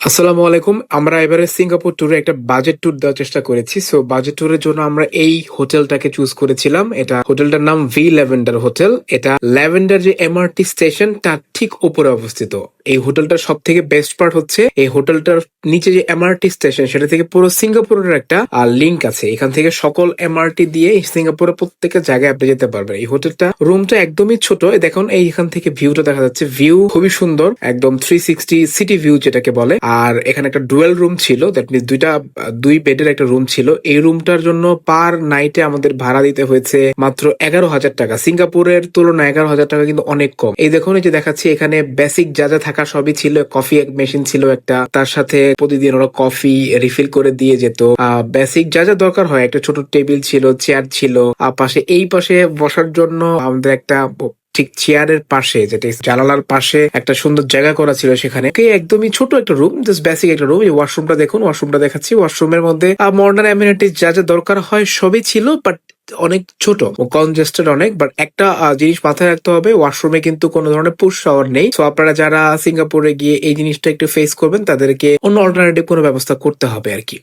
আসসালামু আলাইকুম। আমরা এবারে সিঙ্গাপুর ট্যুরে একটা বাজেট ট্যুর দেওয়ার চেষ্টা করেছি। সো বাজেট ট্যুরের জন্য আমরা এই হোটেলটাকে চুজ করেছিলাম। এটা হোটেলটার নাম ভি ল্যাভেন্ডার হোটেল এটা ল্যাভেন্ডার যে এমআরটি স্টেশন তার ঠিক উপরে অবস্থিত। এই হোটেলটার সব থেকে বেস্ট পার্ট হচ্ছে, এই হোটেলটার নিচে যে এমআরটি স্টেশন সেটা থেকে পুরো সিঙ্গাপুরের একটা লিঙ্ক আছে। এখান থেকে সকল এমআরটি দিয়ে সিঙ্গাপুরের প্রত্যেকটা জায়গায় আপনি যেতে পারবেন। এই হোটেলটা রুমটা একদমই ছোট। দেখুন, এই এখান থেকে ভিউটা দেখা যাচ্ছে। ভিউ খুবই সুন্দর, একদম থ্রি সিক্সটি সিটি ভিউ যেটাকে বলে। আর এখানে একটা ডুয়েল রুম ছিল দ্যাট মিনস দুইটা দুই বেডের একটা রুম ছিল। এই রুমটার জন্য পার নাইটে আমাদের ভাড়া দিতে হয়েছে মাত্র এগারো হাজার টাকা। সিঙ্গাপুরের তুলনায় এগারো হাজার টাকা কিন্তু অনেক কম। এই দেখুন, এই যে দেখাচ্ছি এখানে বেসিক যা যা থাকা সবই ছিল। কফি এক মেশিন ছিল একটা। তার সাথে প্রতিদিন ওরা কফি রিফিল করে দিয়ে যেত। বেসিক যা যা দরকার হয়, একটা ছোট টেবিল ছিল চেয়ার ছিল। পাশে, এই পাশে বসার জন্য আমাদের একটা ঠিক চেয়ারের পাশে, যেটা জানালার পাশে একটা সুন্দর জায়গা করা ছিল সেখানে। একদমই ছোট একটা রুম জাস্ট বেসিক একটা রুম এই ওয়াশরুমটা দেখুন ওয়াশরুমটা দেখাচ্ছি। ওয়াশরুমের মধ্যে মডার্ন অ্যামিনিটিস যা যা দরকার হয় সবই ছিল বাট অনেক ছোট কনজেস্টেড অনেক বাট একটা জিনিস মাথায় রাখতে হবে ওয়াশরুমে কিন্তু কোনো ধরনের পুশ শাওয়ার নেই। তো আপনারা যারা সিঙ্গাপুরে গিয়ে এই জিনিসটা একটু ফেস করবেন, তাদেরকে অন্য অল্টারনেটিভ কোনো ব্যবস্থা করতে হবে আর কি